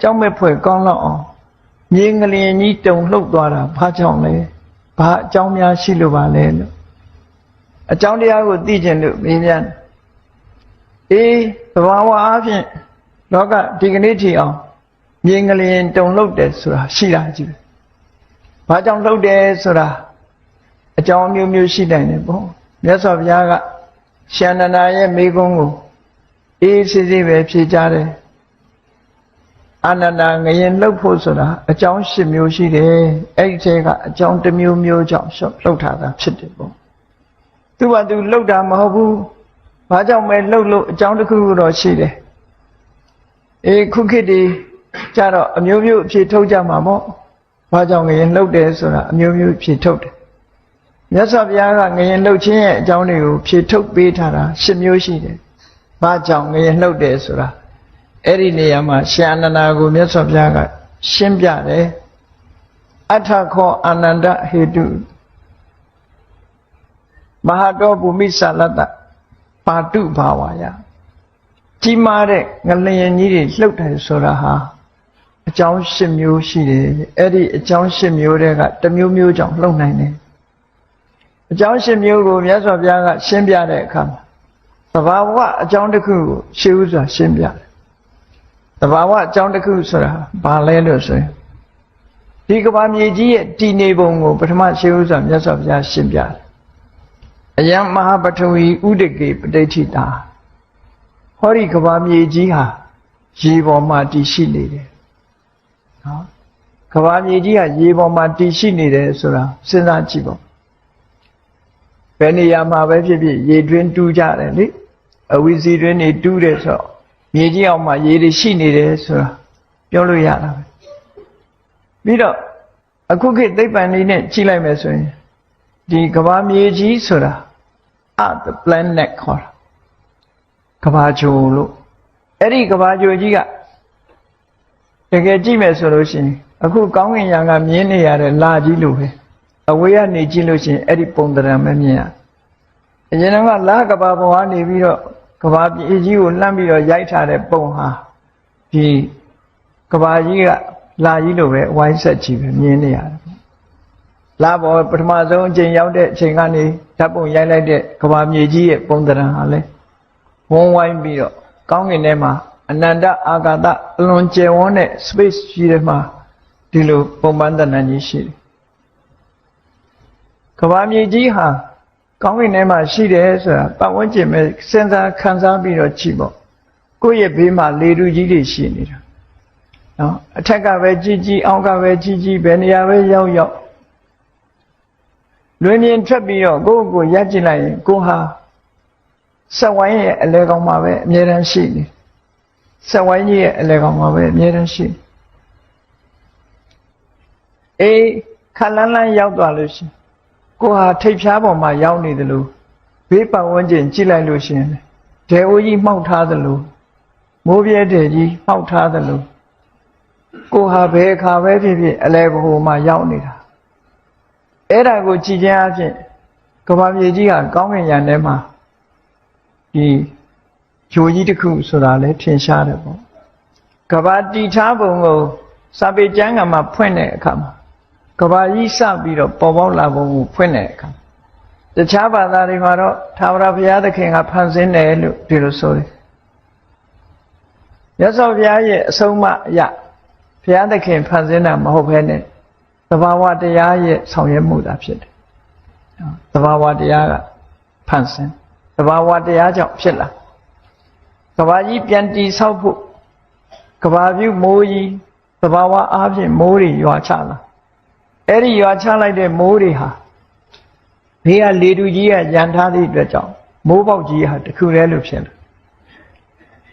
ကြောက်မဲ့ဖွဲ့ကောင်းလောက်အောင်မြေငလျင်ကြီးတုံလှုပ်သွားတာဘာကြောင့်လဲဘာအကြောင်းများရှိလို့ပါလဲလို့အကြောင်းတရားကိုသိကျင်လို့မေးပြန်အေးသဘာဝအဖြစ်လောကဒီကနေ့ထိအောင်မြေငလျင်တုံလှုပ်တယ်ဆိုတာရှိတာကြည့်ပဲဘာကြောင့်လှုပ်တယ်ဆိုတာအကြောင်းအမျိုးမျိုးရှိနိုင်တယ်ပေါ့မြတ်စွာဘုရားကရှန္ဒနာရဲ့မိကုံးကိုအေးစစ်စစ်ပဲဖြေကြတယ် အာနန္ဒာငရင်လှုပ်ဖို့ဆိုတာအကြောင်း၈မျိုးရှိတယ်အဲ့ဒီထဲကအကြောင်းတစ်မျိုးမျိုးကြောင့်လှုပ်ထားတာဖြစ်တယ်ပေါ့သူကသူလှုပ်တာမဟုတ်ဘူးဘာကြောင့်ပဲလှုပ်လို့အကြောင်းတစ်ခုခုတော့ရှိတယ်အေးခုခေတ်ဒီကြတော့အမျိုးမျိုးအဖြေထုတ်ကြမှာပေါ့ဘာကြောင့်ငရင်လှုပ်တယ်ဆိုတာအမျိုးမျိုးအဖြေထုတ်တယ်မြတ်စွာဘုရားကငရင်လှုပ်ခြင်းရဲ့အကြောင်းတွေကိုဖြေထုတ်ပေးထားတာ၈မျိုးရှိတယ်ဘာကြောင့်ငရင်လှုပ်တယ်ဆိုတာ အဲ့ဒီနေရာမှာရှင်အနန္ဒာကိုမြတ်စွာဘုရားကရှင်းပြတယ်အထခောအာနန္ဒဟေတုမဟာတောဘူမိသလတ္တပါတုဘာဝါယကြီးမားတဲ့ငလျင်ကြီးတွေလှုပ်တယ်ဆိုတာဟာအကြောင်း၈မျိုးရှိတယ်အဲ့ဒီအကြောင်း၈မျိုးတွေကတစ်မျိုးမျိုးကြောင့်လှုပ်နိုင်တယ်အကြောင်း၈မျိုးကိုမြတ်စွာဘုရားကရှင်းပြတဲ့အခါမှာသဘာဝအကြောင်းတစ်ခုကိုရှင်းဥစွာရှင်းပြတယ် တဘာဝအကြောင်းတစ်ခုဆိုတာဘာလဲလို့ဆိုရင်ဒီကဘာမြေကြီးရဲ့တည်နေပုံကိုပထမရှိဥစွာမြတ်စွာဘုရားရှင်းပြတယ်အယံမဟာပထဝီဥဒကေပဋိဋ္ဌိတာဟောဒီကဘာမြေကြီးဟာရေပေါ်မှာတည်ရှိနေတယ်နော်ကဘာမြေကြီးဟာရေပေါ်မှာတည်ရှိနေတယ်ဆိုတာစဉ်းစားကြည့်ပေါ့ဘယ်နေရာမှာပဲဖြစ်ဖြစ်ရေတွင်းတူးကြတယ်လေအဝီစီတွင်းနေတူးတယ်ဆိုတော့ မြေကြီးအောင်မှာရေတွေရှိနေတယ်ဆိုတာပြောလို့ရတာပဲပြီးတော့အခုခေတ်သိပ္ပံလေးနဲ့ကြည့်လိုက်မယ်ဆိုရင်ဒီကဘာမြေကြီးဆိုတာ at the planet ခေါ်တာကဘာဂျိုလို့အဲ့ဒီကဘာဂျိုကြီးကတကယ်ကြည့်မယ်ဆိုလို့ရှိရင်အခုကောင်းကင်ယံကမြင်နေရတဲ့လာကြီးလို့ပဲအဝေးကနေကြည့်လို့ရှိရင်အဲ့ဒီပုံတရံပဲမြင်ရအရင်ကလာကဘာဘဝနေပြီးတော့ ကဘာပြည်ကြီးကိုလှမ်းပြီးတော့ရိုက်ထားတဲ့ပုံဟာဒီကဘာကြီးကလာကြီးလိုပဲဝိုင်းဆက်ကြည့်ပဲမြင်နေရတယ်လာဘောပထမဆုံးအချိန်ရောက်တဲ့အချိန်ကနေဓာတ်ပုံရိုက်လိုက်တဲ့ကဘာမြေကြီးရဲ့ပုံသဏ္ဍာန်ဟာလဲဝန်းဝိုင်းပြီးတော့ကောင်းကင်ထဲမှာအနန္တအာဂတအလွန်ကျယ်ဝန်းတဲ့ space ကြီးထဲမှာဒီလိုပုံပန်းတဏ္ဍာန်ကြီးရှိတယ်ကဘာမြေကြီးဟာ ကောင်းကင်ထဲမှာရှိတယ်ဆိုတာပတ်ဝန်းကျင်ပဲစဉ်းစားခံစားပြီးတော့ကြည့်ပေါ့ကိုယ့်ရဲ့ဘေးမှာလေတူကြီးတွေရှိနေတာနော်အထက်ကပဲကြီးကြီးအောက်ကပဲကြီးကြီးဘယ်နေရာပဲရောက်ရောက်လွင်မြင်ထွက်ပြီးတော့ကိုယ့်ကိုယ်ရပ်ကြည့်လိုက်ရင်ကိုဟာဆက်ဝိုင်းရဲ့အလဲကောင်မှာပဲအမြဲတမ်းရှိနေဆက်ဝိုင်းကြီးရဲ့အလဲကောင်မှာပဲအမြဲတမ်းရှိအေးခလန်းလန်းရောက်သွားလို့ရှိရင် ကိုဟာထိပ်ဖြားပေါ်မှာရောက်နေတယ်လို့ဘေးပတ်ဝန်းကျင်ကြည့်လိုက်လို့ရှိရင်ဒဲအိုးကြီးမှောက်ထားသလိုမိုးပြဲတဲ့ကြီးမှောက်ထားသလိုကိုဟာဘယ်အခါပဲဖြစ်ဖြစ်အလဲဘိုမှာရောက်နေတာအဲ့ဒါကိုကြည်ခြင်းအဖြစ်ကဘာမြေကြီးကကောင်းကင်ယံထဲမှာဒီဂျိုကြီးတစ်ခုဆိုတာလည်းထင်ရှားတယ်ပေါ့ကဘာတီထားပုံကိုစာပေကျမ်းကမှာဖွင့်တဲ့အခါမှာ ကဘာကြီးစပြီးတော့ပေါ်ပေါက်လာပုံကိုဖွင့်တဲ့အခါတခြားဘာသာတွေမှာတော့သာဝရဘုရားသခင်ကဖန်ဆင်းတယ်လို့ဒီလိုဆိုတယ်ရသော်ဘုရားရဲ့အဆုံးအမအရဘုရားသခင်ဖန်ဆင်းတာမဟုတ်ဘဲနဲ့သဘာဝတရားရဲ့ဆောင်ရွက်မှုသာဖြစ်တယ်သဘာဝတရားကဖန်ဆင်းသဘာဝတရားကြောင့်ဖြစ်လာကဘာကြီးပြန်တည်ဆောက်ဖို့ကဘာပြုမိုးကြီးသဘာဝအားဖြင့်မိုးတွေရွာချလာ အဲ့ဒီရွာချလိုက်တဲ့မိုးတွေဟာဘေးကလေတူကြီးကရန်ထားသည့်အတွက်ကြောင့်မိုးပေါက်ကြီးဟာတခုတည်းလို့ဖြစ်လာ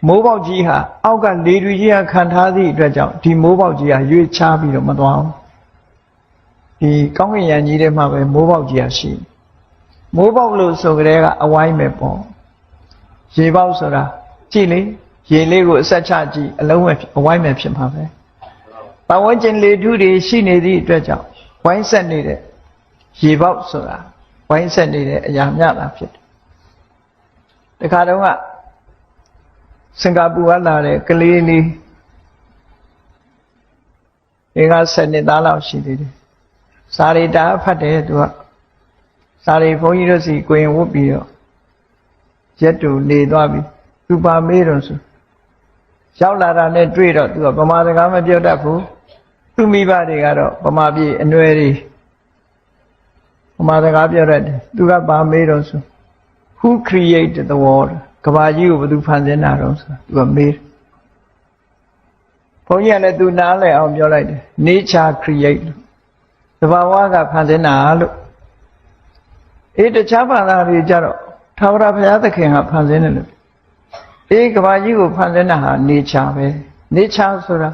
မိုးပေါက်ကြီးဟာအောက်ကလေတူကြီးကခံထားသည့်အတွက်ကြောင့်ဒီမိုးပေါက်ကြီးဟာရွေ့ချပြီးတော့မသွားဘူးဒီကောင်းကင်ယံကြီးထဲမှာပဲမိုးပေါက်ကြီးဟာရှိမိုးပေါက်လို့ဆိုကြတဲ့ကအဝိုင်းပဲပေါ့ရေပေါက်ဆိုတာကြည့်လေရေလေးကိုအဆက်ချကြည့်အလုံးဝအဝိုင်းပဲဖြစ်မှာပဲပတ်ဝန်းကျင်လေထုတွေရှိနေသည့်အတွက်ကြောင့် ဝိုင်းဆက်နေတဲ့ရေပေါက်ဆိုတာဝိုင်းဆက်နေတဲ့အရာမြတာဖြစ်တယ်တခါတုန်းကစင်ကာပူကလာတဲ့ကလေးလေးအင်္ဂါ7နှစ်သားလောက်ရှိသေးတယ်စာရီတာဖတ်တယ်သူကစာရီဘုန်းကြီးတို့စီကိုရင်ဝတ်ပြီးတော့ရက်တူနေသွားပြီသူပါမေးတော့ဆိုရောက်လာတာနဲ့တွေ့တော့သူကဗမာစကားမပြောတတ်ဘူး သူမိဘတွေကတော့ဗမာပြည်အနွယ်တွေဗမာစကားပြောတတ်တယ်သူကပါမေးတော့ဆို who created the world ကဘာကြီးကိုဘယ်သူဖန်ဆင်းတာတော့ဆိုသူကမေးတယ်ဘုန်းကြီးကလည်းသူနားလည်အောင်ပြောလိုက်တယ် nature create လို့သဘာဝကဖန်ဆင်းတာလို့အေးတခြားဘာသာတွေကြတော့သာဝရဘုရားသခင်ကဖန်ဆင်းတယ်လို့အေးကဘာကြီးကိုဖန်ဆင်းတာဟာ nature ပဲ nature ဆိုတာ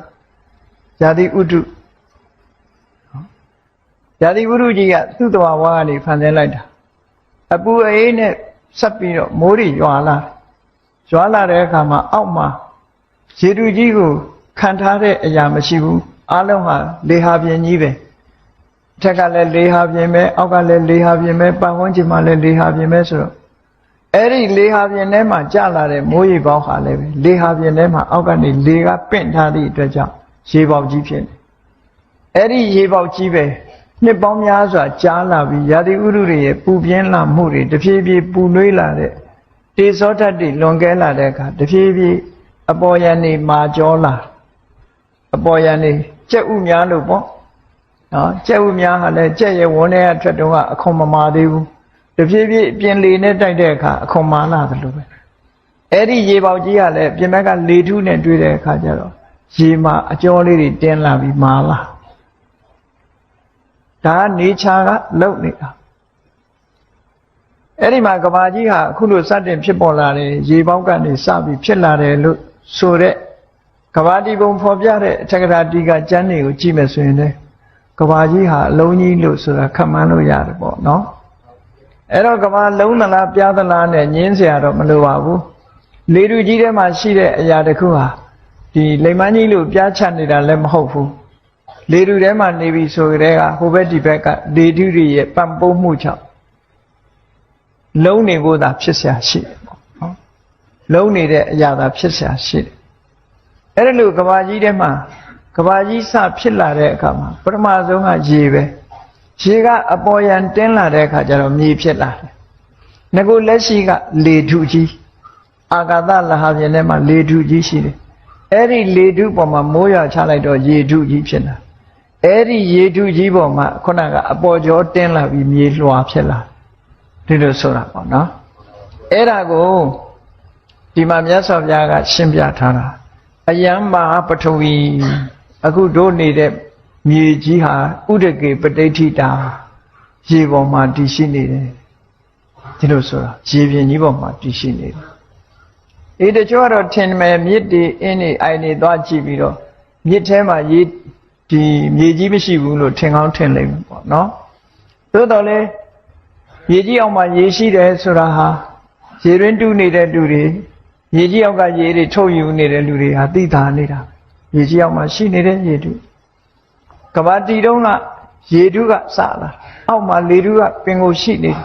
ဇာတိဥဒု ဇာတိဥဒုကြီးကသူ့သဘာဝကနေဖန်ဆင်းလိုက်တာအပူအေးနဲ့ဆက်ပြီးတော့မိုးတွေရွာလာရွာလာတဲ့အခါမှာအောက်မှာရေတူကြီးကိုခံထားတဲ့အရာမရှိဘူးအလုံးဟာလေဟာပြင်းကြီးပဲအထက်ကလည်းလေဟာပြင်းပဲအောက်ကလည်းလေဟာပြင်းပဲပတ်ဝန်းကျင်မှာလည်းလေဟာပြင်းပဲဆိုတော့အဲ့ဒီလေဟာပြင်းထဲမှာကျလာတဲ့မိုးရေပေါက်ဟာလည်းပဲလေဟာပြင်းထဲမှာအောက်ကနေလေကပင့်ထားသည့်အတွက်ကြောင့်ရေပေါက်ကြီးဖြစ်နေအဲ့ဒီရေပေါက်ကြီးပဲ နှစ်ပေါင်းများစွာကြားလာပြီးရာသီဥတုတွေရဲ့ပူပြင်းလာမှုတွေတဖြည်းဖြည်းပူနွေးလာတဲ့တေဇောဓာတ်တွေလွန်ကဲလာတဲ့အခါတဖြည်းဖြည်းအပေါ်ယံနေမာကြောလာအပေါ်ယံနေကြက်ဥများလို့ပေါ့နော်ကြက်ဥများဟာလည်းကြက်ရဲ့ဝန်းထဲကထွက်တော့အခွန်မမာသေးဘူးတဖြည်းဖြည်းပြင်လေနဲ့တိုက်တဲ့အခါအခွန်မာလာတယ်လို့ပဲအဲ့ဒီရေပေါက်ကြီးကလည်းပြင်ဘက်ကလေထုနဲ့တွေ့တဲ့အခါကျတော့ရေမှာအကျော်လေးတွေတင်းလာပြီးမာလာ ဒါကနေချာကလုံနေတာအဲ့ဒီမှာကဘာကြီးဟာအခုလိုစတင်ဖြစ်ပေါ်လာတယ်ရေပေါက်ကနေစပြီးဖြစ်လာတယ်လို့ဆိုတဲ့ကဘာတီပုံဖော်ပြတဲ့အထက်ကရာတီကကျမ်းတွေကိုကြည့်မယ်ဆိုရင်လေကဘာကြီးဟာအလုံးကြီးလို့ဆိုတာခန့်မှန်းလို့ရတယ်ပေါ့နော်အဲ့တော့ကဘာလုံးသလားပြားသလားနဲ့ညင်းเสียတော့မလိုပါဘူးလေတူကြီးထဲမှာရှိတဲ့အရာတစ်ခုဟာဒီလိမ္မာကြီးလို့ပြားချနေတာလည်းမဟုတ်ဘူး လေတူထဲမှာနေပြီဆိုကြတဲ့ကဟိုဘက်ဒီဘက်ကလေတူတွေရဲ့ပံပိုးမှုကြောင့်လုံးနေဖို့သာဖြစ်เสียရှိတယ်ပေါ့နော်လုံးနေတဲ့အရာသာဖြစ်เสียရှိတယ်အဲ့ဒါလို့ကဘာကြီးထဲမှာကဘာကြီးစဖြစ်လာတဲ့အခါမှာပထမဆုံးကရေပဲရေကအပေါ်ယံတင်းလာတဲ့အခါကျတော့မြေဖြစ်လာတယ်ငကိုလက်ရှိကလေထုကြီးအာဂတလဟာပြင်ထဲမှာလေထုကြီးရှိတယ်အဲ့ဒီလေထုပေါ်မှာမိုးရွာချလိုက်တော့ရေထုကြီးဖြစ်လာ အဲ့ဒီရေထုကြီးပေါ်မှာခုနကအပေါ်ကျော်တင်းလာပြီးမြေလွှာဖြစ်လာဒီလိုဆိုတာပေါ့နော်အဲ့ဒါကိုဒီမှာမြတ်စွာဘုရားက ရှင်းပြထားတာအယံမဟာပထဝီအခုတို့နေတဲ့မြေကြီးဟာဥဒကေပဋိဋ္ဌိတာရေပေါ်မှာတည်ရှိနေတယ်ဒီလိုဆိုတာရေပြင်ကြီးပေါ်မှာတည်ရှိနေတယ်အေးတချို့ကတော့ထင်မယ်မြစ်တွေအင်းတွေအိုင်တွေသွားကြည့်ပြီးတော့မြစ်ထဲမှာရေ ဒီမြေကြီးမရှိဘူးလို့ထင်ကောင်းထင်လိမ့်မယ်ပေါ့နော်သို့တော်လည်းရေကြီးအောင်မှာရေရှိတယ်ဆိုတာဟာရေရင်းတူးနေတဲ့လူတွေရေကြီးအောက်ကရေတွေထုတ်ယူနေတဲ့လူတွေဟာသိတာနေတာရေကြီးအောက်မှာရှိနေတဲ့ရေတူကဘာတီတုံးကရေတူးကစလာအောက်မှာလေတူးကပင်ကိုရှိနေတယ်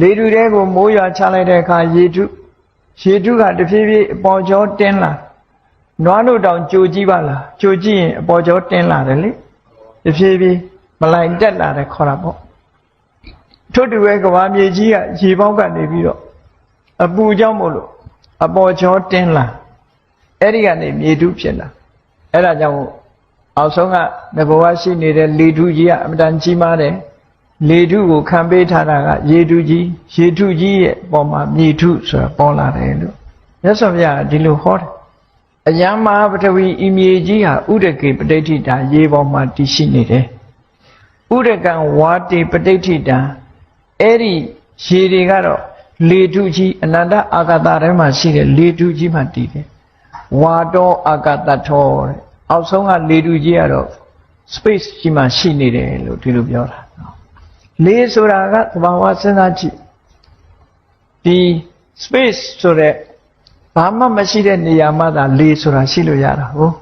လေတူးတဲကိုမိုးရွာချလိုက်တဲ့အခါရေတူးရေတူးကတဖြည်းဖြည်းအပေါ်ကျော်တင်းလာ နွားတို့တောင်ကြိုကြည့်ပါလားကြိုကြည့်ရင်အပေါ်ကျော်တင်းလာတယ်လေတဖြည်းဖြည်းမလိုက်တက်လာတယ်ခေါ်တာပေါ့ထို့တူပဲကဘာမြေကြီးကရေပေါက်ကနေပြီးတော့အပူကြောင့်မို့လို့အပေါ်ကျော်တင်းလာအဲ့ဒီကနေမြေတူးဖြစ်လာအဲ့ဒါကြောင့်အောက်ဆုံးကငဘဝရှိနေတဲ့လေထုကြီးကအမတန်ကြီးမားတယ်လေထုကိုခံပေးထားတာကရေထုကြီးရေထုကြီးရဲ့ပေါ်မှာမြေထုဆိုတာပေါ်လာတယ်လို့မြတ်စွာဘုရားဒီလိုဟောတယ် အယံမဟာပထဝီဤမြေကြီးဟာဥဒကေပဋိဋ္ဌိတာရေပေါ်မှာတည်ရှိနေတယ်ဥဒကံဝါတိပဋိဋ္ဌိတာအဲ့ဒီရေတွေကတော့လေထုကြီးအနန္တအာဂတထဲမှာရှိတဲ့လေထုကြီးမှတည်တယ်ဝါတောအာဂတထောတဲ့အောက်ဆုံးကလေထုကြီးကတော့ space ကြီးမှရှိနေတယ်လို့ဒီလိုပြောတာလေဆိုတာကသဘာဝစဉ်းစားကြည့်ဒီ space ဆိုတဲ့ ဘာမှမရှိတဲ့နေရာမှာသာလေဆိုတာရှိလို့ရတာဟုတ်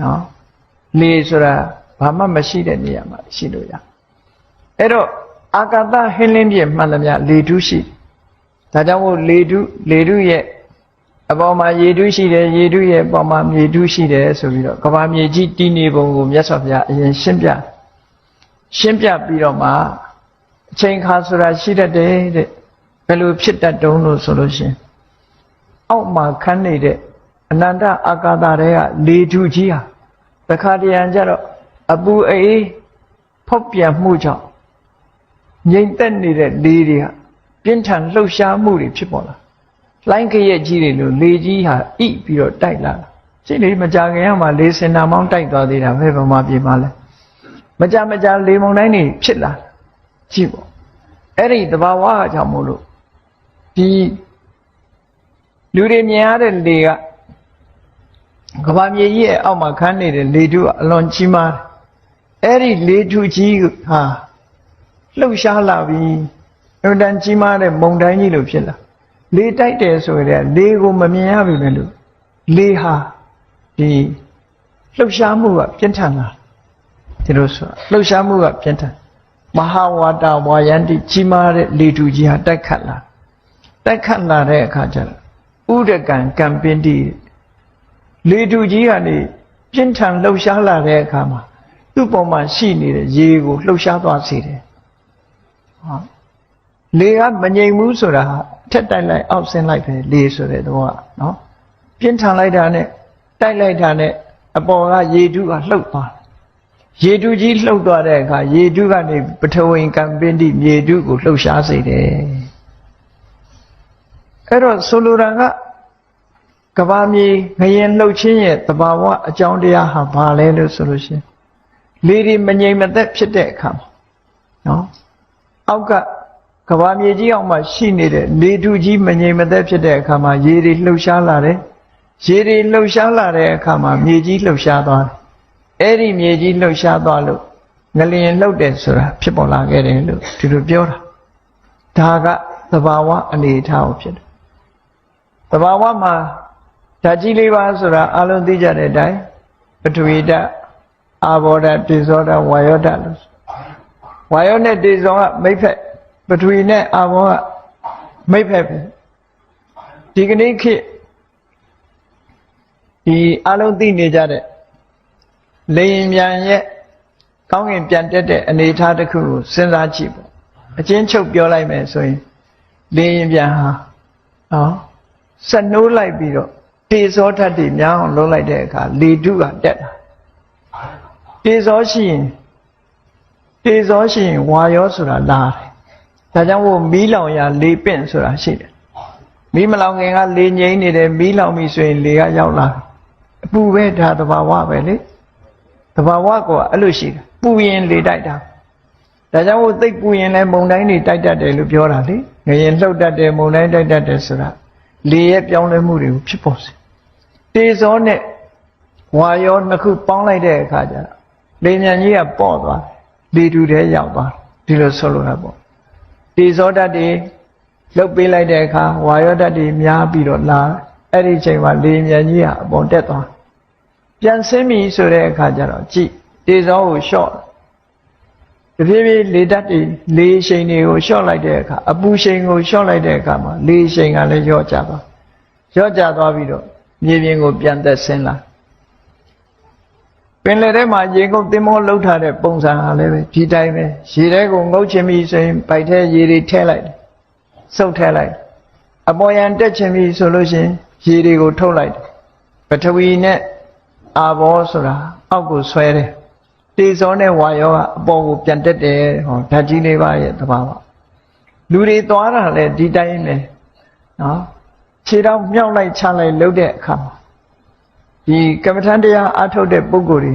နော်လေဆိုတာဘာမှမရှိတဲ့နေရာမှာရှိလို့ရအဲ့တော့အာကာသဟင်းလင်းပြည့်မှန်သမျှလေထုရှိဒါကြောင့်မို့လေထုလေထုရဲ့အပေါ်မှာရေထုရှိတယ်ရေထုရဲ့အပေါ်မှာမြေထုရှိတယ်ဆိုပြီးတော့ကဘာမြေကြီးတည်နေပုံကိုမြတ်စွာဘုရားအရင်ရှင်းပြရှင်းပြပြီးတော့မှအချိန်ခါဆိုတာရှိတတ်တယ်တဲ့ဘယ်လိုဖြစ်တတ်တုံးလို့ဆိုလို့ရှရင် အောက်မှာခန်းနေတဲ့အနန္တအာကာသတွေကလေထုကြီးဟာတခါတရံကျတော့အပူအေးဖောက်ပြန်မှုကြောင့်ငြိမ်သက်နေတဲ့လေတွေကပြင်းထန်လှုပ်ရှားမှုတွေဖြစ်ပေါ်လာလိုင်းကရက်ကြီးတွေလို့လေကြီးဟာဣပြီးတော့တိုက်လာတာရှိလေမကြခင်ကမှလေစင်နာမောင်းတိုက်သွားသေးတာပဲဗမာပြည်မှာလဲမကြမကြလေမုန်တိုင်းတွေဖြစ်လာကြည့်ပေါ့အဲ့ဒီတဘာဝအကြောင်းမို့လို့ဒီ လူတွေမြင်ရတဲ့လေကကဘာမြေကြီးရဲ့အောက်မှာခန်းနေတဲ့လေထုကအလွန်ကြီးမားတယ်အဲ့ဒီလေထုကြီးဟာလှုပ်ရှားလာပြီးအင်တန်ကြီးမားတဲ့မုန်တိုင်းကြီးလို့ဖြစ်လာလေတိုက်တယ်ဆိုရင်လေကိုမမြင်ရပြီလေလို့လေဟာဒီလှုပ်ရှားမှုကပြင်းထန်လာဒီလိုဆိုလှုပ်ရှားမှုကပြင်းထန်မဟာဝါတာဝါယန္တိကြီးမားတဲ့လေထုကြီးဟာတိုက်ခတ်လာတိုက်ခတ်လာတဲ့အခါကျတော့ ဥဒကံကံပင်တိလေထုကြီးကနေပြင်းထန်လှုပ်ရှားလာတဲ့အခါမှာသူ့ပေါ်မှာရှိနေတဲ့ရေကိုလှုပ်ရှားသွားစေတယ်ဟောလေကမငြိမ်ဘူးဆိုတာဟာထက်တိုက်လိုက်အောက်ဆင်းလိုက်ပဲလေဆိုတဲ့သဘောကနော်ပြင်းထန်လိုက်တာနဲ့တိုက်လိုက်တာနဲ့အပေါ်ကရေထုကလှုပ်သွားရေထုကြီးလှုပ်သွားတဲ့အခါရေထုကနေပထဝီကံပင်းတိမြေထုကိုလှုပ်ရှားစေတယ် အဲ့တော့ဆိုလိုတာကကဘာမြေငရင်လှုပ်ခြင်းရဲ့သဘာဝအကြောင်းတရားဟာဘာလဲလို့ဆိုလို့ရှိရင်လေဒီမငြိမ်မသက်ဖြစ်တဲ့အခါမှာနော်အောက်ကကဘာမြေကြီးအောင်မှရှိနေတဲ့လေထုကြီးမငြိမ်မသက်ဖြစ်တဲ့အခါမှာရေတွေလှုပ်ရှားလာတယ်ရေတွေလှုပ်ရှားလာတဲ့အခါမှာမြေကြီးလှုပ်ရှားသွားတယ်အဲ့ဒီမြေကြီးလှုပ်ရှားသွားလို့ငလျင်လှုပ်တယ်ဆိုတာဖြစ်ပေါ်လာခဲ့တယ်လို့ဒီလိုပြောတာဒါကသဘာဝအနေအထားကိုဖြစ်တယ် သဘာဝမှာဓာတ်ကြီးလေးပါဆိုတာအလုံးသိကြတဲ့အတိုင်းပထဝီဓာတ်အာဘောဓာတ်တေဇောဓာတ်ဝါယောဓာတ်လို့ဝါယောနဲ့တေဇောကမိတ်ဖက်ပထဝီနဲ့အာဘောကမိတ်ဖက်ပဲဒီကနေ့ခေတ်ဒီအလုံးသိနေကြတဲ့လေရင်ပြန်ရဲ့ကောင်းကင်ပြန်တက်တဲ့အနေအထားတစ်ခုကိုစဉ်းစားကြည့်ပေါ့အချင်းချုပ်ပြောလိုက်မယ်ဆိုရင်လေရင်ပြန်ဟာနော် ဆက်နိုးလိုက်ပြီးတော့တေဇောဓာတ်တွေများအောင်လုပ်လိုက်တဲ့အခါလေတုကတက်လာတေဇောရှိရင်တေဇောရှိရင်ဝါယောဆိုတာလာတယ်ဒါကြောင့်မို့မီးလောင်ရလေပင့်ဆိုတာရှိတယ်မီးမလောင်ခင်ကလေငိမ့်နေတယ်မီးလောင်ပြီဆိုရင်လေကရောက်လာအပူပဲဒါသဘာဝပဲလေသဘာဝကအဲ့လိုရှိတယ်ပူရင်လေတိုက်တာဒါကြောင့်မို့သိပ်ပူရင်လည်းမုန်တိုင်းတွေတိုက်တတ်တယ်လို့ပြောတာလေငရင်လှုပ်တတ်တယ်မုန်တိုင်းတိုက်တတ်တယ်ဆိုတာ လေရဲ့ပြောင်းလဲမှုတွေကိုဖြစ်ပေါ်စေတေဇောနဲ့ဝါယောနှစ်ခုပေါင်းလိုက်တဲ့အခါကျတော့လေမြန်ကြီးကပေါ့သွားတယ်လေတူတဲ့ရောက်သွားဒီလိုဆိုလိုတာပေါ့တေဇောဓာတ်တွေလှုပ်ပေးလိုက်တဲ့အခါဝါယောဓာတ်တွေများပြီးတော့လာအဲ့ဒီချိန်မှာလေမြန်ကြီးကအပေါ်တက်သွားပြန်ဆင်းပြီဆိုတဲ့အခါကျတော့ကြည့်တေဇောကိုလျှော့ တဖြည်းဖြည်းလေဓာတ်တွေလေရှိန်တွေကိုလျှော့လိုက်တဲ့အခါအပူရှိန်ကိုလျှော့လိုက်တဲ့အခါမှာလေရှိန်ကလည်းလျော့ကျသွားလျော့ကျသွားပြီးတော့မြေပြင်ကိုပြန်သက်ဆင်းလာပင်လယ်ထဲမှာရေငုပ်သင်္ဘောလှုပ်ထားတဲ့ပုံစံဟာလည်းပဲဒီတိုင်းပဲရေထဲကိုငုပ်ချင်ပြီဆိုရင်ပိုက်ထဲရေတွေထည့်လိုက်စုပ်ထည့်လိုက်အပေါ်ယံတက်ချင်ပြီဆိုလို့ရှိရင်ရေတွေကိုထုတ်လိုက်ပထဝီနဲ့အာဘောဆိုတာအောက်ကိုဆွဲတယ် တေဇောနဲ့ဝါယောကအပေါ်ကိုပြန်တက်တယ်ဟောဓာတ်ကြီးလေးပါရဲ့သဘာဝလူတွေသွားတာလည်းဒီတိုင်းပဲနော်ခြေတော့မြောက်လိုက်ချလိုက်လှုပ်တဲ့အခါမှာဒီကမ္မထန်တရားအထုတ်တဲ့ပုဂ္ဂိုလ်တွေ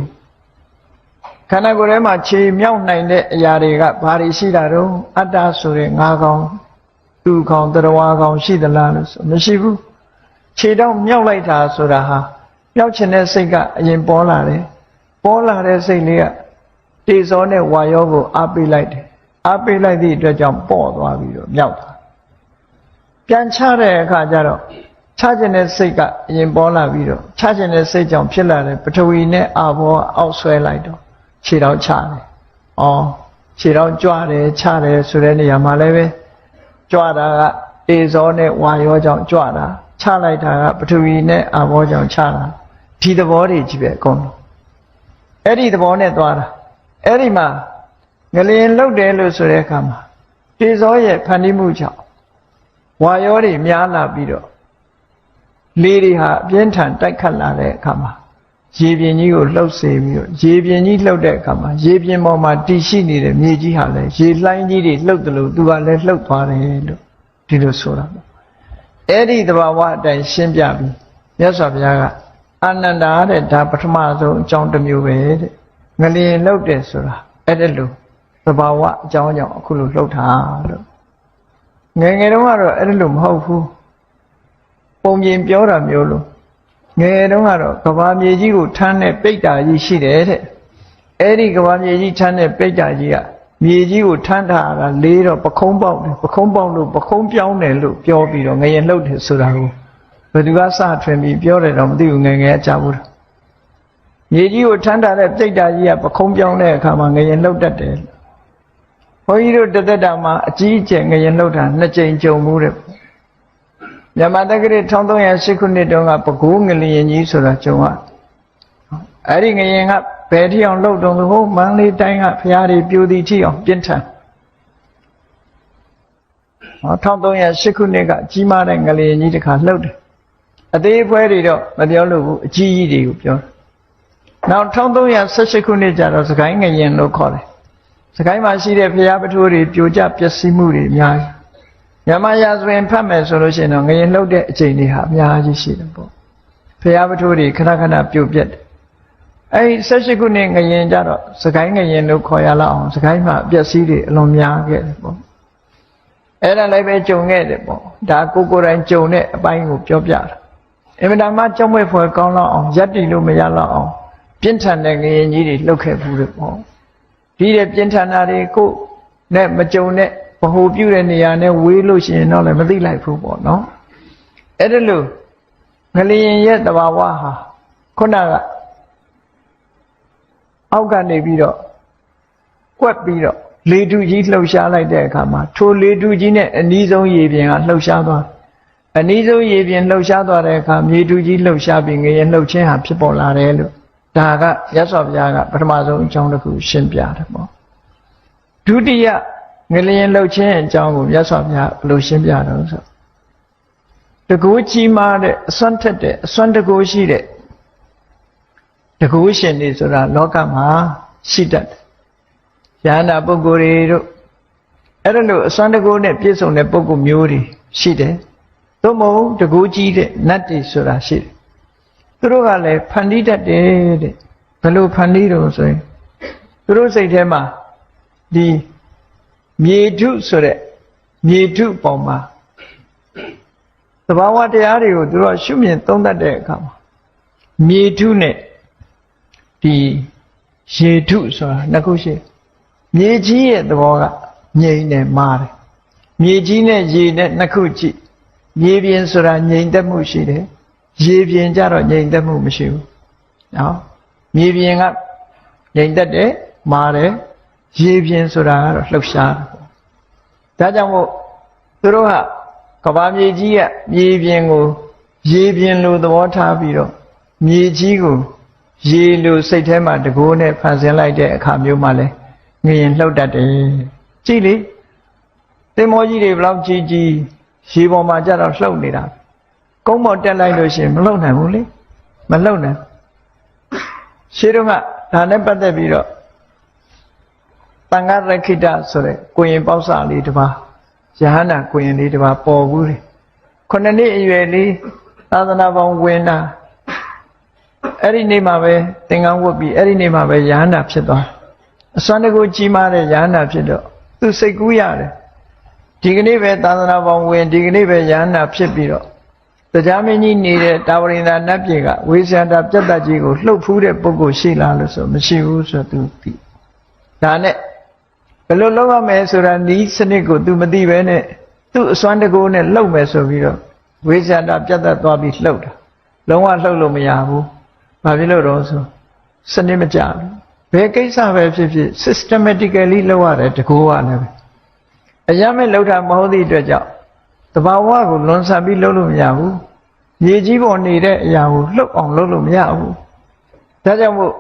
ခန္ဓာကိုယ်ထဲမှာခြေမြောက်နိုင်တဲ့အရာတွေကဘာတွေရှိတာတော့အတ္တဆိုတဲ့ငါးကောင်သူ့ကောင်တရားကောင်ရှိသလားလို့ဆိုမရှိဘူးခြေတော့မြောက်လိုက်တာဆိုတာဟာမြောက်ချင်တဲ့စိတ်ကအရင်ပေါ်လာတယ် ပေါ်လာတဲ့စိတ်လေးကတေဇောနဲ့ဝါယောကိုအားပေးလိုက်တယ်အားပေးလိုက်သည့်အတွက်ကြောင့်ပေါ့သွားပြီးတော့မြောက်သွားပြန်ချတဲ့အခါကျတော့ချခြင်းတဲ့စိတ်ကအရင်ပေါ်လာပြီးတော့ချခြင်းတဲ့စိတ်ကြောင့်ဖြစ်လာတဲ့ပထဝီနဲ့အာဘောအောက်ဆွဲလိုက်တော့ခြေတော်ချတယ်။အော်ခြေတော်ကြွတယ်ချတယ်ဆိုတဲ့နေရာမှာလည်းပဲကြွတာကတေဇောနဲ့ဝါယောကြောင့်ကြွတာချလိုက်တာကပထဝီနဲ့အာဘောကြောင့်ချတာဒီသဘောတွေကြီးပဲအကုန်လုံး အဲ့ဒီသဘောနဲ့သွားတာအဲ့ဒီမှာငလျင်လှုပ်တယ်လို့ဆိုတဲ့အခါမှာတေဇောရဲ့ဖန်တီးမှုကြောင့်ဝါရောတွေများလာပြီးတော့လေတွေဟာအပြင်းထန်တိုက်ခတ်လာတဲ့အခါမှာရေပြင်ကြီးကိုလှုပ်စေပြီးတော့ရေပြင်ကြီးလှုပ်တဲ့အခါမှာရေပြင်ပေါ်မှာတည်ရှိနေတဲ့မြေကြီးဟာလည်းရေလှိုင်းကြီးတွေလှုပ်တယ်လို့သူကလည်းလှုပ်သွားတယ်လို့ဒီလိုဆိုတာပေါ့အဲ့ဒီသဘာဝအတိုင်းရှင်းပြပြီးမြတ်စွာဘုရားက အာနန္ဒာတဲ့ဒါပထမဆုံးအကြောင်းတစ်မျိုးပဲတဲ့ငလျင်လှုပ်တယ်ဆိုတာအဲ့ဒါလို့သဘာဝအကြောင်းကြောင့်အခုလိုလှုပ်တာလို့ငယ်ငယ်တုန်းကတော့အဲ့ဒါလို့မဟုတ်ဘူးပုံပြင်ပြောတာမျိုးလို့ငယ်တုန်းကတော့ကဘာမြေကြီးကိုထမ်းတဲ့ပိတ်တာကြီးရှိတယ်တဲ့အဲ့ဒီကဘာမြေကြီးထမ်းတဲ့ပိတ်တာကြီးကမြေကြီးကိုထမ်းထားတာလေးတော့ပခုံးပေါက်တယ်ပခုံးပေါက်လို့ပခုံးပြောင်းတယ်လို့ပြောပြီးတော့ငရင်လှုပ်တယ်ဆိုတာကို ဘယ်သူကစထွင်ပြီးပြောတယ်တော့မသိဘူးငယ်ငယ်အကြဘူးမြေကြီးကိုထမ်းထားတဲ့ပိတ်တာကြီးကပခုံးပြောင်းတဲ့အခါမှာငရင်လှုပ်တတ်တယ်ဘုန်းကြီးတို့တသက်တာမှာအကြီးအကျယ်ငရင်လှုပ်တာနှစ်ကြိမ်ကြုံမှုတဲ့မြန်မာတက္ကရာ1308ခုနှစ်တုန်းကပကိုးငလျင်ကြီးဆိုတာကြုံရအဲ့ဒီငရင်ကဘယ်ထိအောင်လှုပ်တုံးလို့ဟိုမန္တလေးတိုင်းကဖရားတွေပြိုသည်ထိအောင်ပြင်းထန်ဟော1308ခုနှစ်ကကြီးမားတဲ့ငလျင်ကြီးတစ်ခါလှုပ်တယ် အသေးဖွဲတွေတော့မပြောလို့ဘူးအကြီးကြီးတွေကိုပြောတယ်နောက်1318ခုနှစ်ကျတော့စကိုင်းငရင်လို့ခေါ်တယ်စကိုင်းမှာရှိတဲ့ဖရားပထိုးတွေပြိုကျပျက်စီးမှုတွေအများကြီးမြန်မာရာဇဝင်ဖတ်မယ်ဆိုလို့ရှိရင်တော့ငရင်လှုပ်တဲ့အချိန်တွေဟာအများကြီးရှိတယ်ပေါ့ဖရားပထိုးတွေခဏခဏပြိုပြက်တယ်အဲဒီ18ခုနှစ်ငရင်ကြတော့စကိုင်းငရင်လို့ခေါ်ရလောက်အောင်စကိုင်းမှာအပျက်စီးတွေအလွန်များခဲ့တယ်ပေါ့အဲ့ဒါလည်းပဲကြုံခဲ့တယ်ပေါ့ဒါကိုကိုယ်တိုင်ကြုံတဲ့အပိုင်းကိုပြောပြတာ အင်မတန်မှကြောက်မွေ့ဖွယ်ကောင်းလောက်အောင်ရက်တီလို့မရလောက်အောင်ပြင်းထန်တဲ့ငရင်ကြီးတွေလှုပ်ခဲ့ဘူးတယ်ပေါ့ဒီတဲ့ပြင်းထန်တာတွေကိုနဲ့မကြုံတဲ့ဗဟိုပြုတဲ့နေရာနဲ့ဝေးလို့ရှိရင်တော့လည်းမသိလိုက်ဘူးပေါ့နော်အဲ့ဒါလို့ငလျင်ရဲ့တဘာဝဟာခုနကအောက်ကနေပြီးတော့ကွက်ပြီးတော့လေတူကြီးလှုပ်ရှားလိုက်တဲ့အခါမှာထိုလေတူကြီးနဲ့အနီးဆုံးရေပြင်ကလှုပ်ရှားသွား အနီးဆုံးရေပြင်လှုပ်ရှားသွားတဲ့အခါမြေတူကြီးလှုပ်ရှားပြီးငရေလှုပ်ခြင်းဟာဖြစ်ပေါ်လာတယ်လို့ဒါကရသော်ဘုရားကပထမဆုံးအကြောင်းတစ်ခုရှင်းပြတယ်ပေါ့ဒုတိယငလျင်လှုပ်ခြင်းအကြောင်းကိုမြတ်စွာဘုရားဘယ်လိုရှင်းပြတော့ဆိုတကူကြီးမားတဲ့အစွမ်းထက်တဲ့အစွမ်းတကူရှိတဲ့တကူရှင်တွေဆိုတာလောကမှာရှိတတ်တယ်။ယန္တာပုဂ္ဂိုလ်တွေတို့အဲ့ဒါလို့အစွမ်းတကူနဲ့ပြည့်စုံတဲ့ပုဂ္ဂိုလ်မျိုးတွေရှိတယ်။ သို့မဟုတ်တကူကြီးတဲ့နတ်တွေဆိုတာရှိတယ်။သူတို့ကလည်းဖန်တီးတတ်တယ်တဲ့။ဘယ်လိုဖန်တီးတော့ဆိုရင်သူတို့စိတ်ထဲမှာဒီမြေထုဆိုတဲ့မြေထုပုံမှာသဘာဝတရားတွေကိုသူတို့ရှုမြင်သုံးသပ်တဲ့အခါမှာမြေထုနဲ့ဒီရေထုဆိုတာနှစ်ခုရှိမြေကြီးရဲ့သဘောကငြိမ်နေမာတယ်မြေကြီးနဲ့ရေနဲ့နှစ်ခုကြည့် မြေပြင်ဆိုတာငြိမ်သက်မှုရှိတယ်ရေပြင်ကြတော့ငြိမ်သက်မှုမရှိဘူးနော်မြေပြင်ကငြိမ်သက်တယ်မာတယ်ရေပြင်ဆိုတာကတော့လှုပ်ရှားတယ်ဒါကြောင့်မို့သူတို့ကကဘာမြေကြီးကမြေပြင်ကို ရေပြင်လိုသဘောထားပြီးတော့မြေကြီးကိုရေလိုစိတ်ထဲမှာတကိုးနဲ့ဖန်ဆင်းလိုက်တဲ့အခါမျိုးမှလဲငရင်လှုပ်တတ်တယ်ကြည့်လေတင်မောကြီးတွေဘလောက်ကြီးကြီး ရေပေါ်မှာကြတော့လှုပ်နေတာကုန်းပေါ်တက်လိုက်လို့ရှိရင်မလှုပ်နိုင်ဘူးလေမလှုပ်နိုင်ရှင်းတော့ကဒါနဲ့ပတ်သက်ပြီးတော့တန်ဃာရခိတဆိုတဲ့ကိုရင်ပေါက်စာလေးတစ်ပါးယဟန္တာကိုရင်လေးတစ်ပါးပေါ်ဘူးလေခုနှစ်နှစ်အရွယ်လေးသာသနာပေါင်းဝင်တာအဲ့ဒီနေ့မှာပဲသင်္ကန်းဝတ်ပြီးအဲ့ဒီနေ့မှာပဲယဟန္တာဖြစ်သွားအစွမ်းတကူကြီးမားတဲ့ယဟန္တာဖြစ်တော့သူစိတ်ကူးရတယ် ဒီကနေ့ပဲသာသနာပေါင်းဝင်ဒီကနေ့ပဲယဟန္တာဖြစ်ပြီးတော့တရားမင်းကြီးနေတဲ့တာဝရိန္ဒာနတ်ပြည်ကဝေဇန္တာပြတ်တတ်ကြီးကိုလှုပ်ဖူးတဲ့ပုဂ္ဂိုလ်ရှိလားလို့ဆိုမရှိဘူးဆိုသူသိဒါနဲ့ဘယ်လိုလုပ်ရမလဲဆိုတာနီးစနစ်ကို तू မသိပဲနဲ့သူ့အစွမ်းတကူနဲ့လှုပ်မယ်ဆိုပြီးတော့ဝိဇ္ဇာတာပြတ်သက်သွားပြီးလှုပ်တာလုံးဝလှုပ်လို့မရဘူးဘာဖြစ်လို့တော့ဆိုစနစ်မကြဘူးဘယ်ကိစ္စပဲဖြစ်ဖြစ် systematically လုပ်ရတယ်တကူကလည်းပဲ အရမဲ့လှုပ်တာမဟုတ်သည့်အတွက်ကြောင့်တဘာဝကိုလွန်ဆန်ပြီးလှုပ်လို့မရဘူးမြေကြီးပေါ်နေတဲ့အရာကိုလှုပ်အောင်လုပ်လို့မရဘူးဒါကြောင့်မို့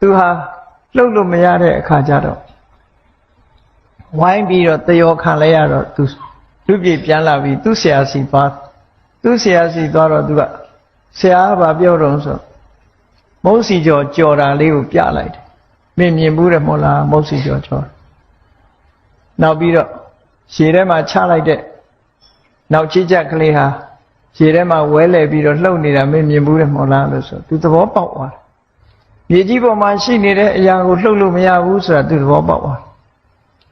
သူဟာလှုပ်လို့မရတဲ့အခါကျတော့ဝိုင်းပြီးတော့တယောခံလဲရတော့သူလူပြေပြန်လာပြီးသူ့ဆရာစီသွားသူ့ဆရာစီသွားတော့သူကဆရာကဘာပြောတော့ဆိုမုတ်စီကျော်ကြော်တာလေးကိုပြလိုက်တယ်မင်းမြင်ဘူးတယ်မို့လားမုတ်စီကျော်ကြော်နောက်ပြီးတော့ ရှည်ထဲမှာချလိုက်တဲ့နောက်ချစ်ချက်ကလေးဟာရှည်ထဲမှာဝဲလဲပြီးတော့လှုပ်နေတာမင်းမြင်ဘူးတယ်မို့လားလို့ဆိုသူသဘောပေါက်သွားတယ်မြေကြီးပေါ်မှာရှိနေတဲ့အရာကိုလှုပ်လို့မရဘူးဆိုတာသူသဘောပေါက်သွားတယ်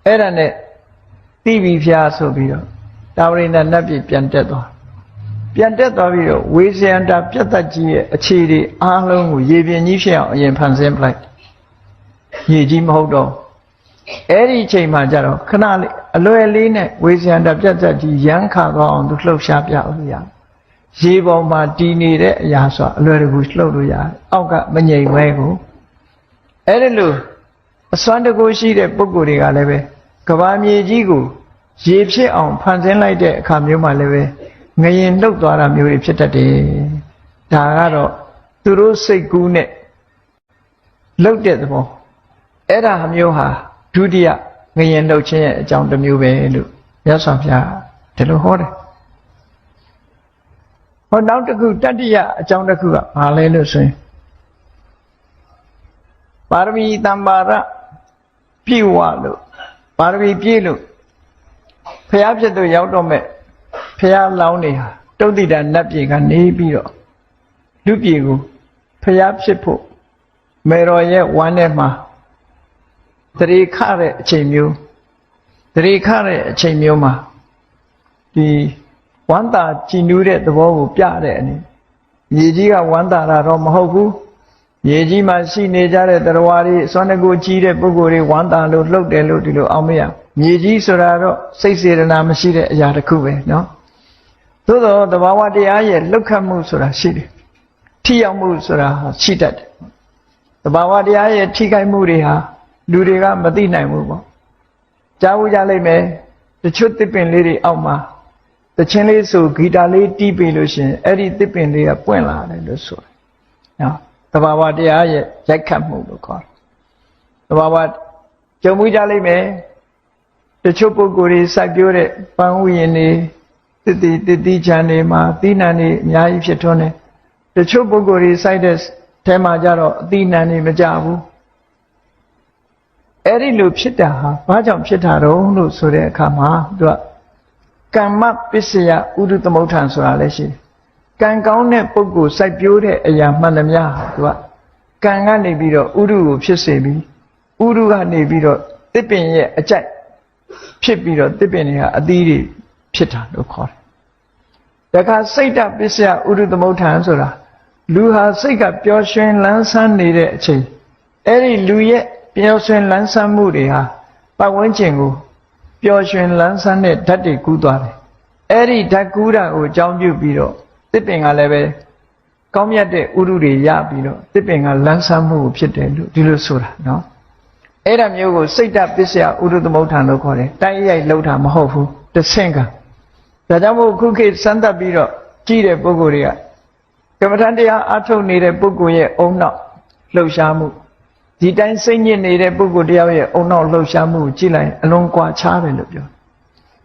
အဲ့ဒါနဲ့တိပြီဖျားဆိုပြီးတော့တာဝရိန္ဒနတ်ပြည်ပြန်တက်သွားပြန်တက်သွားပြီးတော့ဝေဇယန္တာပြတ်သက်ကြီးရဲ့အခြေဒီအားလုံးကိုရေပြင်ကြီးဖြစ်အောင်အရင်ဖန်ဆင်းပလိုက်ရေကြီးမဟုတ်တော့အဲ့ဒီအချိန်မှကျတော့ခဏလေး အလွယ်လေးနဲ့ဝေဇယန္တာပြတ်သက်ကြီးရမ်းခါသွားအောင်သူလှုပ်ရှားပြလို့ရတယ်ရေပေါ်မှာတည်နေတဲ့အရာဆိုအလွယ်တကူလှုပ်လို့ရတယ်အောက်ကမငြိမ်ဝဲကိုအဲ့ဒီလိုအစွမ်းတကူရှိတဲ့ပုဂ္ဂိုလ်တွေကလည်းပဲကဘာမြေကြီးကိုရေဖြစ်အောင်ဖန်ဆင်းလိုက်တဲ့အခါမျိုးမှလည်းပဲငရင်လှုပ်သွားတာမျိုးတွေဖြစ်တတ်တယ်။ဒါကတော့သူတို့စိတ်ကူးနဲ့လှုပ်တဲ့သဘောအဲ့ဒါမျိုးဟာဒုတိယ ငရင်လှုပ်ခြင်းရဲ့အကြောင်းတစ်မျိုးပဲလို့မြတ်စွာဘုရားဒီလိုဟောတယ်။ဟောနောက်တစ်ခုတတိယအကြောင်းတစ်ခုကဘာလဲလို့ဆိုရင်ပါရမီတမ္ပါရပြည့်ဝလို့ပါရမီပြည့်လို့ဖះဖြစ်သူရောက်တော့မဲ့ဖះလောင်းနေဟာတုတ်တိတာနတ်ပြေကနေပြီးတော့လူပြေကိုဖះဖြစ်ဖို့မေတော်ရဲ့ဝမ်းထဲမှာ တရေခတဲ့အချိန်မျိုးတရေခတဲ့အချိန်မျိုးမှာဒီဝမ်းသာကြည်နူးတဲ့သဘောကိုပြတဲ့အနေမြေကြီးကဝမ်းသာတာတော့မဟုတ်ဘူးမြေကြီးမှာရှိနေကြတဲ့တရားတွေစွမ်းတကူကြီးတဲ့ပုဂ္ဂိုလ်တွေဝမ်းသာလို့လှုပ်တယ်လို့ဒီလိုအောင်မရမြေကြီးဆိုတာတော့စိတ်စေတနာမရှိတဲ့အရာတစ်ခုပဲเนาะသို့တော့တဘာဝတရားရဲ့လှုပ်ခတ်မှုဆိုတာရှိတယ်ထိရောက်မှုဆိုတာရှိတတ်တယ်တဘာဝတရားရဲ့ထိခိုက်မှုတွေဟာ လူတွေကမသိနိုင်ဘူးပေါ့ကြားဘူးကြလိမ့်မယ်တချို့တစ်ပင်လေးတွေအောက်မှာတချင်းလေးဆိုဂီတာလေးတီးပေးလို့ရှင်အဲ့ဒီတစ်ပင်လေးကပွင့်လာတယ်လို့ဆိုတယ်နော်တဘာဝတရားရဲ့ရိုက်ခတ်မှုလို့ခေါ်တယ်တဘာဝကြုံမှုကြလိမ့်မယ်တချို့ပုဂ္ဂိုလ်တွေစိုက်ပျိုးတဲ့ပန်းဥယျာဉ်တွေတတိတတိချမ်းတွေမှာသီးနှံတွေအများကြီးဖြစ်ထွန်းတယ်တချို့ပုဂ္ဂိုလ်တွေစိုက်တဲ့ထဲမှာကြတော့အသီးနှံတွေမကြဘူး အဲ့ဒီလိုဖြစ်တာဟာဘာကြောင့်ဖြစ်တာတော့လို့ဆိုတဲ့အခါမှာသူကကမ္မပစ္စယဥဒုသမုဋ္ဌံဆိုတာလည်းရှိတယ်ကံကောင်းတဲ့ပုဂ္ဂိုလ်စိုက်ပျိုးတဲ့အရာမှန်သမျှဟာသူကကံကနေပြီးတော့ဥဒုကိုဖြစ်စေပြီးဥဒုကနေပြီးတော့တစ်ပင်ရဲ့အကြိုက်ဖြစ်ပြီးတော့တစ်ပင်တွေဟာအသီးတွေဖြစ်တာလို့ခေါ်တယ်။ဒါကစိတ်တပစ္စယဥဒုသမုဋ္ဌံဆိုတာလူဟာစိတ်ကပျော်ရွှင်လန်းဆန်းနေတဲ့အချိန်အဲ့ဒီလူရဲ့ ပျော်ရွှင်လန်းဆန်းမှုတွေဟာပတ်ဝန်းကျင်ကိုပျော်ရွှင်လန်းဆန်းတဲ့ဓာတ်တွေကူးသွားတယ်။အဲ့ဒီဓာတ်ကူးတာကိုအကြောင်းပြုပြီးတော့တစ်ပင်ကလည်းပဲကောင်းမြတ်တဲ့ဥရုတွေရပြီးတော့တစ်ပင်ကလန်းဆန်းမှုဖြစ်တယ်လို့ဒီလိုဆိုတာနော်။အဲ့ဒါမျိုးကိုစိတ်တပစ္စယဥရုသမုဋ္ဌာန်လို့ခေါ်တယ်။တိုက်ရိုက်လှုပ်တာမဟုတ်ဘူး။တစ်ဆင့်ကဒါကြောင့်မို့ခုခေတ်စမ်းသပ်ပြီးတော့ကြည့်တဲ့ပုဂ္ဂိုလ်တွေကကမ္မထန်တရားအထုတ်နေတဲ့ပုဂ္ဂိုလ်ရဲ့အုံနောက်လှုပ်ရှားမှု ဒီတိုင်းစိတ်ညစ်နေတဲ့ပုဂ္ဂိုလ်တယောက်ရဲ့အုံနောက်လှုပ်ရှားမှုကိုကြည့်လိုက်အလွန်ကွာခြားတယ်လို့ပြော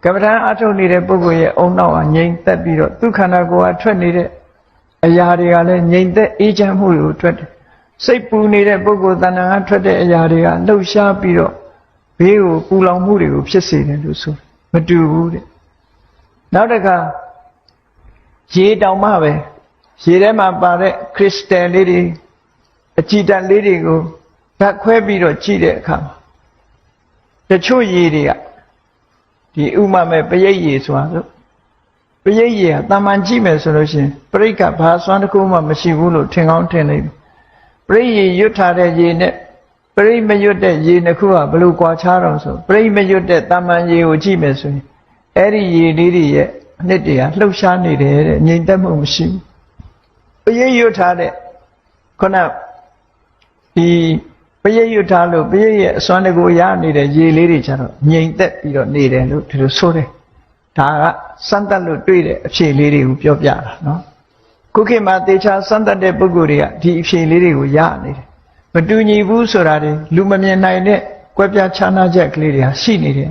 ကမ္မထန်အထုတ်နေတဲ့ပုဂ္ဂိုလ်ရဲ့အုံနောက်ဟာငြိမ်သက်ပြီးတော့သူခန္ဓာကိုယ်ဟာထွက်နေတဲ့အရာတွေကလည်းငြိမ်သက်အေးချမ်းမှုကိုထွက်တယ်စိတ်ပူနေတဲ့ပုဂ္ဂိုလ်တဏ္ဍာကထွက်တဲ့အရာတွေကလှုပ်ရှားပြီးတော့ဘေးကိုပူလောင်မှုတွေကိုဖြစ်စေတယ်လို့ဆိုမတူဘူးတဲ့နောက်တစ်ခါရေတောင်မှပဲရေထဲမှာပါတဲ့ခရစ်စတယ်လေးတွေအကြည်တန်လေးတွေကို ဓာတ်ခွဲပြီးတော့ကြည့်တဲ့အခါမှာတချို့ရေတွေကဒီဥမမဲ့ပရိတ်ရေဆိုတာဆိုပရိတ်ရေကတာမန်ကြည့်မယ်ဆိုလို့ရှိရင်ပရိတ်ကဘာစွမ်းတစ်ခုမှမရှိဘူးလို့ထင်ကောင်းထင်နေတယ်ပရိတ်ရေရွတ်ထားတဲ့ရေနဲ့ပရိတ်မရွတ်တဲ့ရေနှစ်ခုကဘယ်လိုကွာခြားတော့ဆိုပရိတ်မရွတ်တဲ့တာမန်ရေကိုကြည့်မယ်ဆိုရင်အဲ့ဒီရေလေးတွေရဲ့အနှစ်တွေကလှုပ်ရှားနေတယ်တဲ့ငြိမ်သက်မှုမရှိဘူးပရိတ်ရွတ်ထားတဲ့ခုနဒီ ပရိတ်ရွတ်ထားလို့ပရိတ်ရဲ့အစွမ်းတကူရနေတဲ့ရေလေးတွေကျတော့ငြိမ်သက်ပြီးတော့နေတယ်လို့ဒီလိုဆိုတယ်ဒါကစမ်းတက်လို့တွေ့တဲ့အဖြေလေးတွေကိုပြောပြတာနော်ခုခေတ်မှာတေချာစမ်းသတ်တဲ့ပုဂ္ဂိုလ်တွေကဒီအဖြေလေးတွေကိုရနေတယ်မတူညီဘူးဆိုတာတွေလူမမြင်နိုင်တဲ့ကွဲပြားခြားနားချက်ကလေးတွေဟာရှိနေတယ်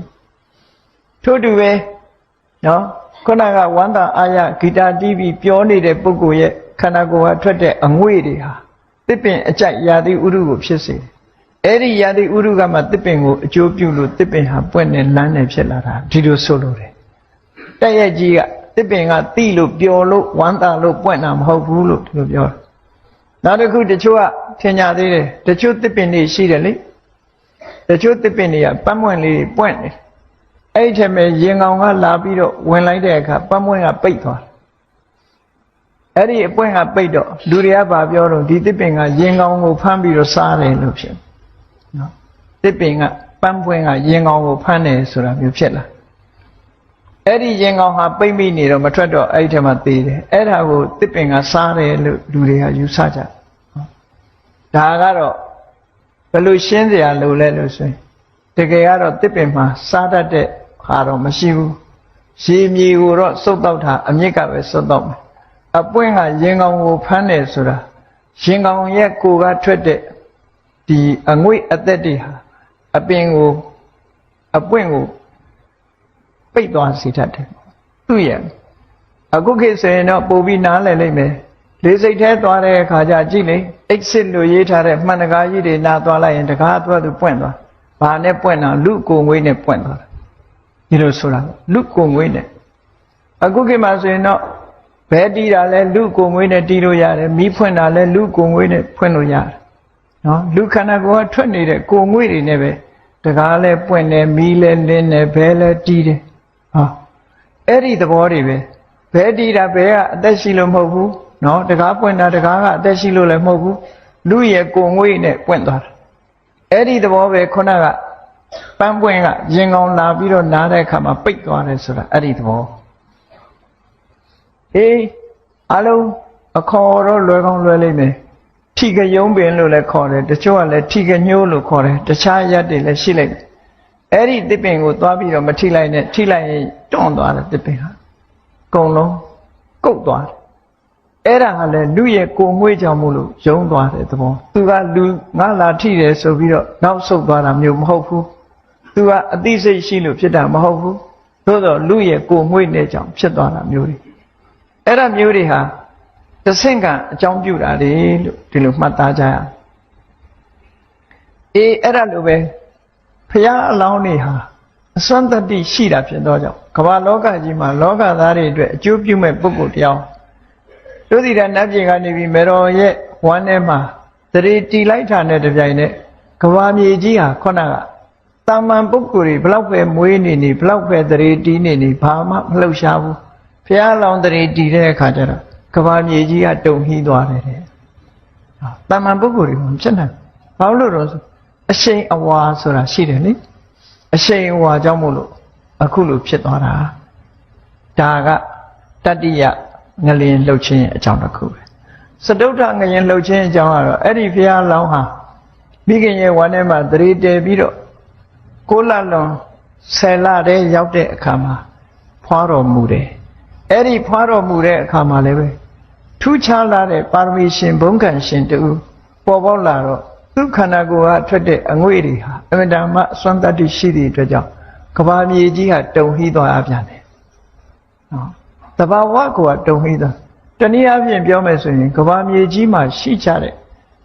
ထို့တူပဲနော်ခုနကဝန္တာအာရဂီတာတီးပြီးပြောနေတဲ့ပုဂ္ဂိုလ်ရဲ့ခန္ဓာကိုယ်ဟာထွက်တဲ့အငွေ့တွေဟာတစ်ပင်အကြိုက်ရာသီဥတုကိုဖြစ်စေတယ် အဲ့ဒီရာသီဥတုကမှတစ်ပင်ကိုအကျိုးပြုလို့တစ်ပင်ဟာပွင့်နေလန်းနေဖြစ်လာတာဒီလိုဆိုလို့တယ်တက်ရဲ့ကြီးကတစ်ပင်ကတိလို့ပျော်လို့ဝမ်းသာလို့ပွင့်တာမဟုတ်ဘူးလို့ဒီလိုပြောတယ်နောက်တစ်ခုတချို့ကထင်ကြသေးတယ်တချို့တစ်ပင်တွေရှိတယ်လေတချို့တစ်ပင်တွေကပတ်မွင့်လေးတွေပွင့်တယ်အဲ့ဒီထက်မဲ့ရင်ကောင်ကလာပြီးတော့ဝင်လိုက်တဲ့အခါပတ်မွင့်ကပိတ်သွားတယ်အဲ့ဒီအပွင့်ကပိတ်တော့လူတွေကဗာပြောတော့ဒီတစ်ပင်ကရင်ကောင်ကိုဖမ်းပြီးတော့စားတယ်လို့ဖြစ် နော်တစ်ပင်ကပန်းပွင့်ကရင်ကောင်ကိုဖမ်းတယ်ဆိုတာမျိုးဖြစ်လာအဲ့ဒီရင်ကောင်ဟာပိတ်မိနေတော့မထွက်တော့အဲ့ဒီထဲမှာသေတယ်အဲ့ဒါကိုတစ်ပင်ကစားတယ်လို့လူတွေကယူဆကြဒါကတော့ဘယ်လိုရှင်းစရာလိုလဲလို့ဆိုရင်တကယ်ကတော့တစ်ပင်မှာစားတတ်တဲ့ဟာတော့မရှိဘူးရေမြေကိုတော့စုပ်တော့တာအမြစ်ကပဲစုပ်တော့မယ်အပွင့်ကရင်ကောင်ကိုဖမ်းတယ်ဆိုတာရင်ကောင်ရဲ့ကိုယ်ကထွက်တဲ့ ဒီအငွေ့အသက်တွေဟာအပင်ကိုအပွင့်ကိုပိတ်သွားစေတတ်တယ်သူ့ရဲ့အခုခေတ်ဆိုရင်တော့ပို့ပြီးနားလည်လိုက်မယ်လေးစိတ်แท้သွားတဲ့အခါကျကြည့်လေ exit လို့ရေးထားတဲ့မှန်တကားကြီးတွေနားသွားလိုက်ရင်တကားသွားသူပွင့်သွားဘာနဲ့ပွင့်တာလူကိုငွေနဲ့ပွင့်သွားတာဒီလိုဆိုတာလူကိုငွေနဲ့အခုခေတ်မှာဆိုရင်တော့ဘဲတီးတာလဲလူကိုငွေနဲ့တီးလို့ရတယ်မီးဖွင့်တာလဲလူကိုငွေနဲ့ဖွင့်လို့ရတယ် နော်လူခန္ဓာကိုယ်ကထွက်နေတဲ့ကိုငွေတွေနဲ့ပဲတကားလဲပွင့်တယ်မီးလဲလင်းတယ်ဘဲလဲတီးတယ်ဟာအဲ့ဒီသဘောတွေပဲဘဲတီးတာဘဲကအသက်ရှိလို့မဟုတ်ဘူးနော်တကားပွင့်တာတကားကအသက်ရှိလို့လည်းမဟုတ်ဘူးလူရဲ့ကိုငွေနဲ့ပွင့်သွားတာအဲ့ဒီသဘောပဲခုနကပန်းပွင့်ကရင်ကောင်လာပြီးတော့နားတဲ့အခါမှာပိတ်သွားတယ်ဆိုတာအဲ့ဒီသဘောအေးအလုံးအခေါ်တော့လွယ်ကောင်းလွယ်လိမ့်မယ် ထိကယုံပင်လို့လည်းခေါ်တယ်တချို့ကလည်းထိကညိုးလို့ခေါ်တယ်တခြားရက်တွေလည်းရှိလိုက်တယ်အဲ့ဒီတစ်ပင်ကိုသွားပြီးတော့မထိလိုက်နဲ့ထိလိုက်ရင်တွန့်သွားတယ်တစ်ပင်ဟာအကုန်လုံးကုတ်သွားတယ်အဲ့ဒါကလည်းလူရဲ့ကိုငွေ့ကြောင်မို့လို့ယုံသွားတဲ့သဘောသူကလူငါလာထိတယ်ဆိုပြီးတော့နောက်ဆုတ်သွားတာမျိုးမဟုတ်ဘူးသူကအသိစိတ်ရှိလို့ဖြစ်တာမဟုတ်ဘူးသို့တော့လူရဲ့ကိုငွေ့နဲ့ကြောင့်ဖြစ်သွားတာမျိုးတွေအဲ့ဒါမျိုးတွေဟာ တဆင့်ကအကြောင်းပြုတာလေလို့ဒီလိုမှတ်သားကြရအောင်အေးအဲ့ဒါလိုပဲဖရာအလောင်းတွေဟာအစွမ်းတတ္တိရှိတာဖြစ်တော့ကြောင့်ကမ္ဘာလောကကြီးမှာလောကသားတွေအတွက်အကျိုးပြုမဲ့ပုဂ္ဂိုလ်တရားတို့ဒီကနတ်ပြည်ကနေပြီးမေတော်ရဲ့ဝမ်းထဲမှာသတိတီလိုက်တာနဲ့တပြိုင်နက်ကဘာမြေကြီးဟာခုနကတာမန်ပုဂ္ဂိုလ်တွေဘလောက်ပဲမွေးနေနေဘလောက်ပဲသတိတီးနေနေဘာမှမလှုပ်ရှားဘူးဖះလောင်သတိတီးတဲ့အခါကျတော့ ကဘာမြေကြီးကတုံဟီးသွားတယ်တဲ့တာမန်ပုဂ္ဂိုလ်တွေမဖြစ်နိုင်ဘာလို့လို့ဆိုအရှိန်အဝါဆိုတာရှိတယ်လေအရှိန်အဝါကြောင့်မို့လို့အခုလိုဖြစ်သွားတာဒါကတတ္တိယငလျင်လှုပ်ခြင်းရဲ့အကြောင်းတစ်ခုပဲစတုထငလျင်လှုပ်ခြင်းအကြောင်းကတော့အဲ့ဒီဖះလောင်းဟာမိခင်ရဲ့ဝမ်းထဲမှာတရေတည်ပြီးတော့ကိုလလွန်ဆယ်လတည်းရောက်တဲ့အခါမှာဖွာတော်မူတယ် အဲ့ဒီဖွာတော်မူတဲ့အခါမှာလည်းပဲထူးခြားလာတဲ့ပါရမီရှင်ဘုံကံရှင်တူပေါ်ပေါက်လာတော့သူခန္ဓာကိုယ်ကထွက်တဲ့အငွေ့တွေဟာအမြဲတမ်းအစွမ်းတတ္တိရှိသည့်အတွက်ကြောင့်ကဘာမြေကြီးဟာတုံဟီးသွားပြန်တယ်နော်တဘာဝကိုကတုံဟီးသွားတနည်းအားဖြင့်ပြောမယ်ဆိုရင်ကဘာမြေကြီးမှာရှိကြတဲ့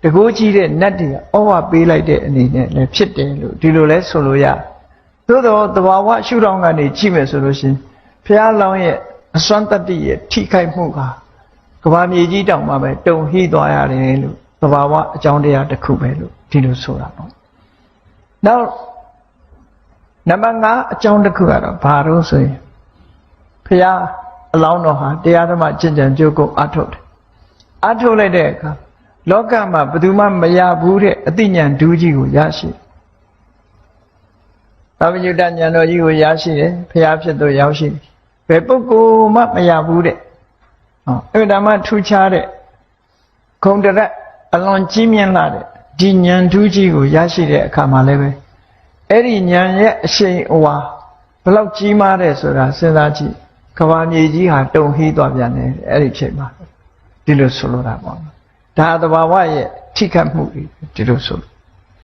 တကိုးကြီးတဲ့နတ်တွေဩဝပေးလိုက်တဲ့အနေနဲ့လည်းဖြစ်တယ်လို့ဒီလိုလဲဆိုလို့ရသို့တော့တဘာဝရှုထောင့်ကနေကြည့်မယ်ဆိုလို့ရှင်ဘုရားလောင်းရဲ့ အစွမ်းတတ္တိရဲ့ထိခိုက်မှုကကဘာမြေကြီးတောင်မှပဲတုံဟိသွားရတယ်လို့သဘာဝအကြောင်းတရားတစ်ခုပဲလို့ဒီလိုဆိုတာပေါ့နောက်နံပါတ်5အကြောင်းတစ်ခုကတော့ဘာလို့ဆိုရင်ဖះအလောင်းတော်ဟာတရားဓမ္မကျင့်ကြံကြိုးကိုအထုတ်တယ်အထုတ်လိုက်တဲ့အခါလောကမှာဘယ်သူမှမရဘူးတဲ့အသိဉာဏ်ဒူးကြီးကိုရရှိသဗ္ဗညုတဉာဏ်တော်ကြီးကိုရရှိတယ်ဖះဖြစ်သူရောက်ရှိတယ် ဘယ်ပုဂ္ဂိုလ်မှမရဘူးတဲ့ဟောအဲ့ဒါမှထူးခြားတဲ့ဂုံတရက်အလွန်ကြီးမြင့်လာတဲ့ဒီဉာဏ်ထူးကြီးကိုရရှိတဲ့အခါမှာလည်းပဲအဲ့ဒီဉာဏ်ရဲ့အရှိန်အဝါဘလောက်ကြီးမားတယ်ဆိုတာစဉ်းစားကြည့်ကဘာမြေကြီးဟာတုံဟီးသွားပြန်တယ်အဲ့ဒီချိန်မှာဒီလိုဆိုလိုတာပေါ့နော်ဒါသဘာဝရဲ့ထိခတ်မှုတွေဒီလိုဆိုလို့